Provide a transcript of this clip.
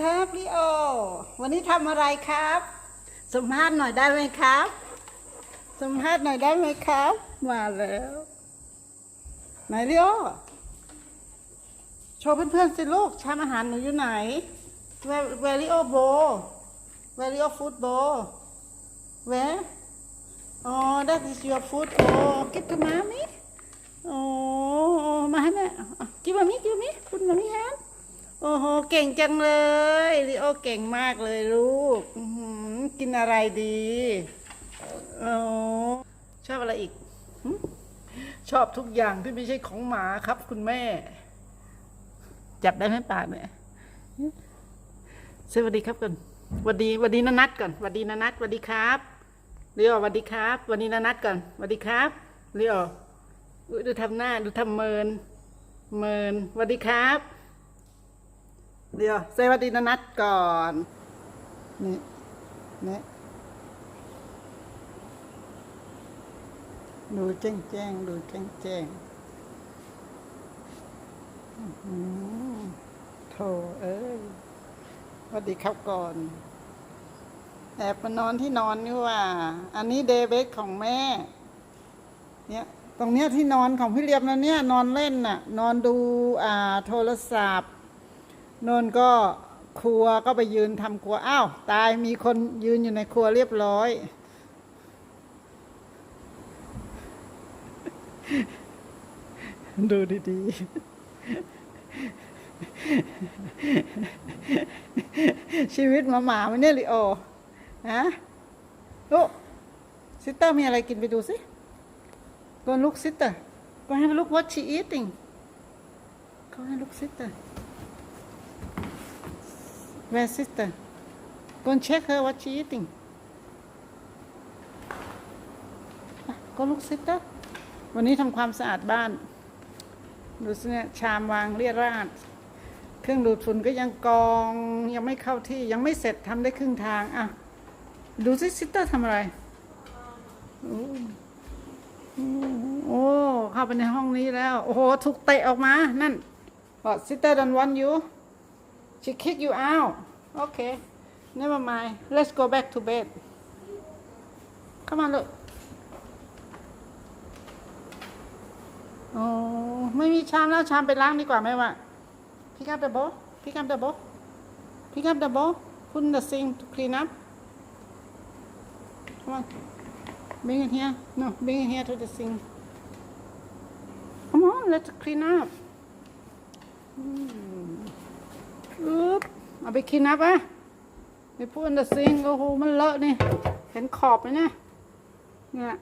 ครับลิโอ วันนี้ทำอะไรครับสัมภาษณ์หน่อยได้ไหมครับสัมภาษณ์หน่อยได้ไหมครับ มาแล้วไหนลิโอโชว์เพื่อนๆสิลูกชามอาหารหนูอยู่ไหน Where Where ลิโอโบ Where ลิโอฟูดโบ Where อ๋อ that is your food bowl give to mom โอ้มาให้แม่อะกินมามิกินมามิคุณมามิแฮนโอ้โห เก่งจังเลยลิโอเก่งมากเลยลูกกินอะไรดีโอ้ชอบอะไรอีก ชอบทุกอย่างที่ไม่ใช่ของหมาครับ คุณแม่ จับได้ไหมปากเนี่ยสวัสดีครับก่อนสวัสดีสวัสดีนานัทก่อนสวัสดีนานัทสวัสดีครับเรียวสวัสดีครับสวัสดีนานัทก่อนสวัสดีครับเรียวดูทำหน้าดูทำเมิน เมินสวัสดีครับ เดี๋ยวสวัสดีนนัทก่อน นี่นี่ดูแจ้งแจ้งดูแจ้งแจ้งโถเอ้ยสวัสดีครับก่อน แอบมานอนที่นอนนี่ว่า อันนี้เดย์เบดของแม่ เนี่ยตรงเนี้ยที่นอนของพี่เรียบนะเนี่ย นอนเล่นน่ะ นอนดูอ่า โทรศัพท์ นนก็ครัวก็ไปยืนทำครัวอ้าวตายมีคนยืนอยู่ในครัวเรียบร้อย ดูดีๆ ชีวิตหมาหมาๆมันเนี่ยลิโอฮะลูกซิสเตอร์มีอะไรกินไปดูสิ Go and look sister Go have a look what she eating Go and look sister Where sister Go and check her what she eating Go look sister วันนี้ทำความสะอาดบ้าน ดูสิเนี่ยชามวางเรียราด เครื่องดูดฝุ่นก็ยังกองยังไม่เข้าที่ยังไม่เสร็จทำได้ครึ่งทาง อะ ดูสิซิสเตอร์ทำอะไร โอ้โอ้เข้าไปในห้องนี้แล้ว โอ้โห ถูกเตะออกมา นั่น What sister don't want you she kick you out okay never mind let's go back to bed come on look โอ้ไม่มีชามแล้วชามไปล้างดีกว่าไหมวะ Pick up the bowl. Pick up the bowl. Pick up the bowl. Put in the sink to clean up. Come on. Bring it here. No, bring it here to the sink. Come on, let's clean up. อึ๊บเอาไป clean up อะไปพูดอันดับซิงโอ้โหมันเลอะนี่ เห็นขอบไหมเนี่ยเนี่ย